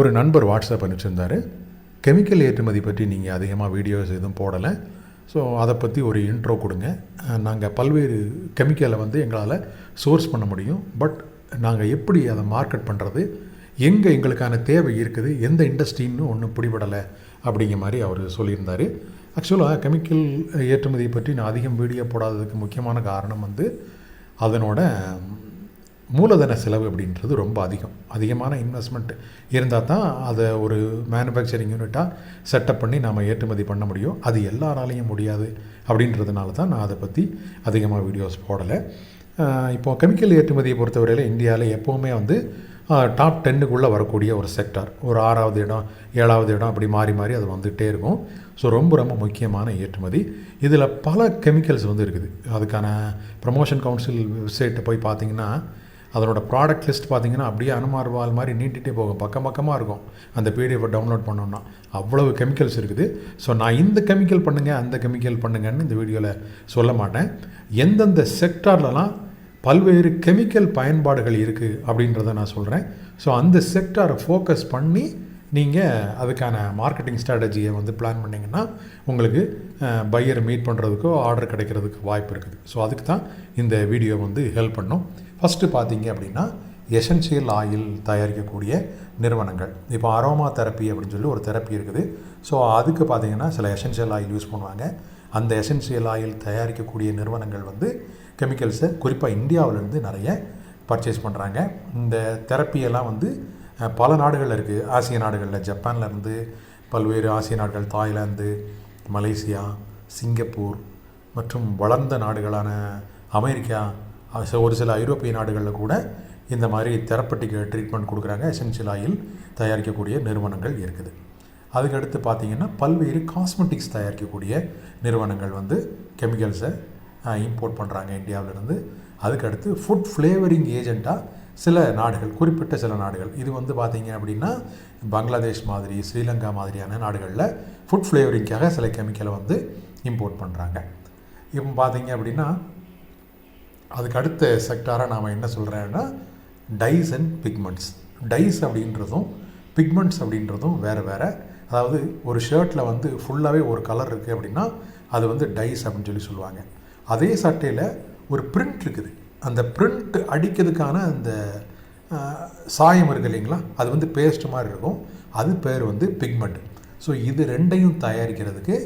ஒரு நண்பர் WhatsApp அனுப்பிச்சிருந்தார். Chemical ஏற்றுமதி பற்றி நீங்கள் அதிகமாக வீடியோஸ் எதுவும் போடலை. ஸோ அதை பற்றி ஒரு இன்ட்ரோ கொடுங்க. நாங்கள் பல்வேறு கெமிக்கலை வந்து எங்களால் சோர்ஸ் பண்ண முடியும். பட் நாங்கள் எப்படி அதை மார்க்கெட் பண்ணுறது எங்கே எங்களுக்கான தேவை இருக்குது? எந்த இண்டஸ்ட்ரின்னு ஒன்றும் பிடிபடலை. அப்படிங்கிற மாதிரி அவர் சொல்லியிருந்தார். ஆக்சுவலாக கெமிக்கல் ஏற்றுமதியை பற்றி நான் அதிகம் வீடியோ போடாததுக்கு முக்கியமான காரணம் வந்து அதனோட மூலதன செலவு அப்படின்றது ரொம்ப அதிகம். அதிகமான இன்வெஸ்ட்மெண்ட் இருந்தால் தான் அதை ஒரு மேனுஃபேக்சரிங் யூனிட்டாக செட்டப் பண்ணி நாம் ஏற்றுமதி பண்ண முடியும். அது எல்லாராலையும் முடியாது அப்படின்றதுனால தான் நான் அதை பற்றி அதிகமாக வீடியோஸ் போடலை. இப்போது கெமிக்கல் ஏற்றுமதியை பொறுத்தவரையில் இந்தியாவில் எப்போவுமே வந்து டாப் டென்னுக்குள்ளே வரக்கூடிய ஒரு செக்டார் ஒரு ஆறாவது இடம் ஏழாவது இடம் அப்படி மாறி மாறி அது வந்துகிட்டே இருக்கும். ஸோ ரொம்ப ரொம்ப முக்கியமான ஏற்றுமதி. இதில் பல கெமிக்கல்ஸ் வந்து இருக்குது. அதுக்கான ப்ரமோஷன் கவுன்சில் வெப்சைட்டை போய் பார்த்தீங்கன்னா அதனோட ப்ராடக்ட் லிஸ்ட் பார்த்தீங்கன்னா அப்படியே அனுமார்வால் மாதிரி நீட்டிகிட்டே போகும். பக்கம் பக்கமாக இருக்கும். அந்த பிடிஎஃபை டவுன்லோட் பண்ணோம்னா. அவ்வளவு கெமிக்கல்ஸ் இருக்குது. ஸோ நான் இந்த கெமிக்கல் பண்ணுங்கள் அந்த கெமிக்கல் பண்ணுங்கன்னு இந்த வீடியோவில் சொல்ல மாட்டேன். எந்தெந்த செக்டார்லலாம் பல்வேறு கெமிக்கல் பயன்பாடுகள் இருக்குது அப்படின்றத நான் சொல்கிறேன் ஸோ அந்த செக்டாரை ஃபோக்கஸ் பண்ணி நீங்கள் அதுக்கான மார்க்கெட்டிங் ஸ்ட்ராட்டஜியை வந்து பிளான் பண்ணிங்கன்னா உங்களுக்கு பையரை மீட் பண்ணுறதுக்கோ ஆர்டர் கிடைக்கிறதுக்கு வாய்ப்பு இருக்குது. ஸோ அதுக்கு தான் இந்த வீடியோ வந்து ஹெல்ப் பண்ணும். ஃபஸ்ட்டு பார்த்தீங்க அப்படின்னா எசென்ஷியல் ஆயில் தயாரிக்கக்கூடிய நிறுவனங்கள். இப்போ அரோமா தெரப்பி அப்படின்னு சொல்லி ஒரு தெரப்பி இருக்குது. ஸோ அதுக்கு பார்த்தீங்கன்னா சில எசென்ஷியல் ஆயில் யூஸ் பண்ணுவாங்க. அந்த எசென்ஷியல் ஆயில் தயாரிக்கக்கூடிய நிறுவனங்கள் வந்து கெமிக்கல்ஸை குறிப்பாக இந்தியாவிலேருந்து நிறைய பர்ச்சேஸ் பண்ணுறாங்க இந்த தெரப்பியெல்லாம் வந்து பல நாடுகளில் இருக்குது ஆசிய நாடுகளில் ஜப்பான்லேருந்து பல்வேறு ஆசிய நாடுகள் தாய்லாந்து மலேசியா சிங்கப்பூர் மற்றும் வளர்ந்த நாடுகளான அமெரிக்கா ஒரு சில ஐரோப்பிய நாடுகளில் கூட இந்த மாதிரி தெரப்பட்டிக்கு ட்ரீட்மெண்ட் கொடுக்குறாங்க. எசென்ஷியல் ஆயில் தயாரிக்கக்கூடிய நிறுவனங்கள் இருக்குது. அதுக்கடுத்து பார்த்திங்கன்னா பல்வேறு காஸ்மெட்டிக்ஸ் தயாரிக்கக்கூடிய நிறுவனங்கள் வந்து கெமிக்கல்ஸை இம்போர்ட் பண்ணுறாங்க இந்தியாவிலேருந்து. அதுக்கடுத்து ஃபுட் ஃப்ளேவரிங் ஏஜெண்ட்டாக சில நாடுகள் குறிப்பிட்ட சில நாடுகள். இது வந்து பார்த்திங்க அப்படின்னா பங்களாதேஷ் மாதிரி ஸ்ரீலங்கா மாதிரியான நாடுகளில் ஃபுட் ஃப்ளேவரிங்காக சில கெமிக்கலை வந்து இம்போர்ட் பண்ணுறாங்க இப்போ பார்த்திங்க அப்படின்னா அதுக்கு அடுத்த செக்டாராக நாம் என்ன சொல்கிறேன்னா டைஸ் அண்ட் பிக்மெண்ட்ஸ் டைஸ் அப்படின்றதும் பிக்மெண்ட்ஸ் அப்படின்றதும் வேறு வேறு. அதாவது ஒரு ஷர்ட்டில் வந்து ஃபுல்லாகவே ஒரு கலர் இருக்குது அப்படின்னா அது வந்து டைஸ் அப்படின்னு சொல்லி சொல்லுவாங்க. அதே சட்டையில் ஒரு பிரிண்ட் இருக்குது. அந்த பிரிண்ட் அடிக்கிறதுக்கான அந்த சாயம் இருக்குது இல்லைங்களா? அது வந்து பேஸ்ட் மாதிரி இருக்கும். அது பேர் வந்து பிக்மெண்ட் ஸோ இது ரெண்டையும் தயாரிக்கிறதுக்கு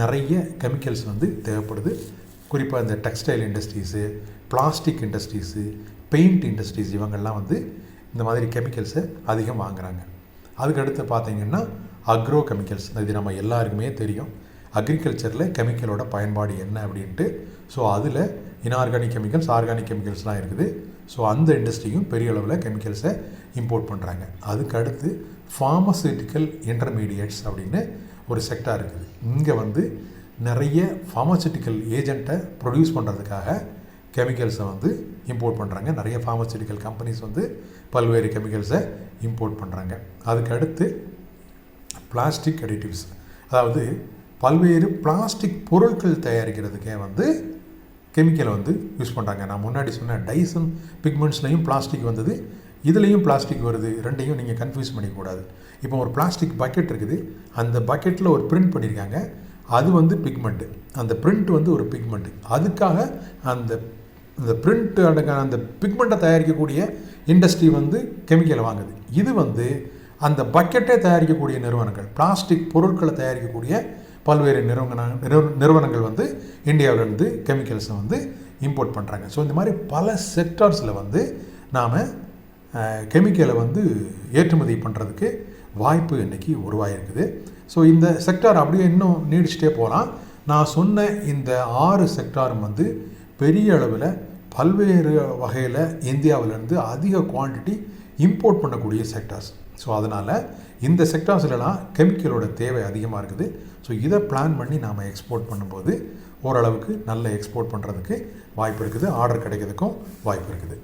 நிறைய கெமிக்கல்ஸ் வந்து தேவைப்படுது. குறிப்பாக இந்த textile industries plastic industries paint industries இவங்கெல்லாம் வந்து இந்த மாதிரி கெமிக்கல்ஸை அதிகம் வாங்குகிறாங்க அதுக்கடுத்து பார்த்திங்கன்னா அக்ரோ கெமிக்கல்ஸ் இது நம்ம எல்லாருக்குமே தெரியும். அக்ரிகல்ச்சரில் கெமிக்கலோட பயன்பாடு என்ன அப்படின்ட்டு. ஸோ அதில் இன்ஆர்கானிக் கெமிக்கல்ஸ் ஆர்கானிக் கெமிக்கல்ஸ்லாம் இருக்குது. ஸோ அந்த இண்டஸ்ட்ரியும் பெரிய அளவில் கெமிக்கல்ஸை இம்போர்ட் பண்ணுறாங்க அதுக்கடுத்து ஃபார்மசூட்டிக்கல் இன்டர்மீடியட்ஸ் அப்படின்னு ஒரு செக்டார் இருக்குது. இங்கே வந்து நிறைய ஃபார்மசூட்டிக்கல் ஏஜெண்ட்டை ப்ரொடியூஸ் பண்ணுறதுக்காக கெமிக்கல்ஸை வந்து இம்போர்ட் பண்ணுறாங்க நிறைய ஃபார்மசூட்டிக்கல் கம்பெனிஸ் வந்து பல்வேறு கெமிக்கல்ஸை இம்போர்ட் பண்ணுறாங்க அதுக்கடுத்து பிளாஸ்டிக் அடிட்டிவ்ஸ் அதாவது பல்வேறு பிளாஸ்டிக் பொருட்கள் தயாரிக்கிறதுக்கே வந்து கெமிக்கலை வந்து யூஸ் பண்ணுறாங்க நான் முன்னாடி சொன்ன டைசன் பிக்மெண்ட்ஸ்லேயும் பிளாஸ்டிக் வந்தது. இதுலேயும் பிளாஸ்டிக் வருது. ரெண்டையும் நீங்கள் கன்ஃபியூஸ் பண்ணிக்கூடாது இப்போ ஒரு பிளாஸ்டிக் பக்கெட் இருக்குது. அந்த பக்கெட்டில் ஒரு பிரிண்ட் பண்ணியிருக்காங்க அது வந்து பிக்மெண்ட்டு அந்த பிரிண்ட் வந்து ஒரு பிக்மெண்ட்டு அதுக்காக அந்த இந்த பிரிண்ட் அந்த பிக்மெண்ட்டை தயாரிக்கக்கூடிய இண்டஸ்ட்ரி வந்து கெமிக்கலை வாங்குது. இது வந்து அந்த பக்கெட்டே தயாரிக்கக்கூடிய நிறுவனங்கள் பிளாஸ்டிக் பொருட்களை தயாரிக்கக்கூடிய பல்வேறு நிறுவன நிறுவனங்கள் வந்து இந்தியாவிலேருந்து கெமிக்கல்ஸை வந்து இம்போர்ட் பண்ணுறாங்க ஸோ இந்த மாதிரி பல செக்டார்ஸில் வந்து நாம் கெமிக்கலை வந்து ஏற்றுமதி பண்ணுறதுக்கு வாய்ப்பு இன்றைக்கி உருவாகிருக்குது ஸோ இந்த செக்டார் அப்படியே இன்னும் நீடிச்சிட்டே போகலாம் நான் சொன்ன இந்த ஆறு செக்டாரும் வந்து பெரிய அளவில் பல்வேறு வகையில் இந்தியாவிலேருந்து அதிக குவான்டிட்டி இம்போர்ட் பண்ணக்கூடிய செக்டார்ஸ் ஸோ அதனால் இந்த செக்டார்ஸ்லலாம் கெமிக்கலோட தேவை அதிகமாக இருக்குது. ஸோ இதை பிளான் பண்ணி நாம் எக்ஸ்போர்ட் பண்ணும்போது ஓரளவுக்கு நல்ல எக்ஸ்போர்ட் பண்ணுறதுக்கு வாய்ப்பு இருக்குது. ஆர்டர் கிடைக்கிறதுக்கும் வாய்ப்பு இருக்குது.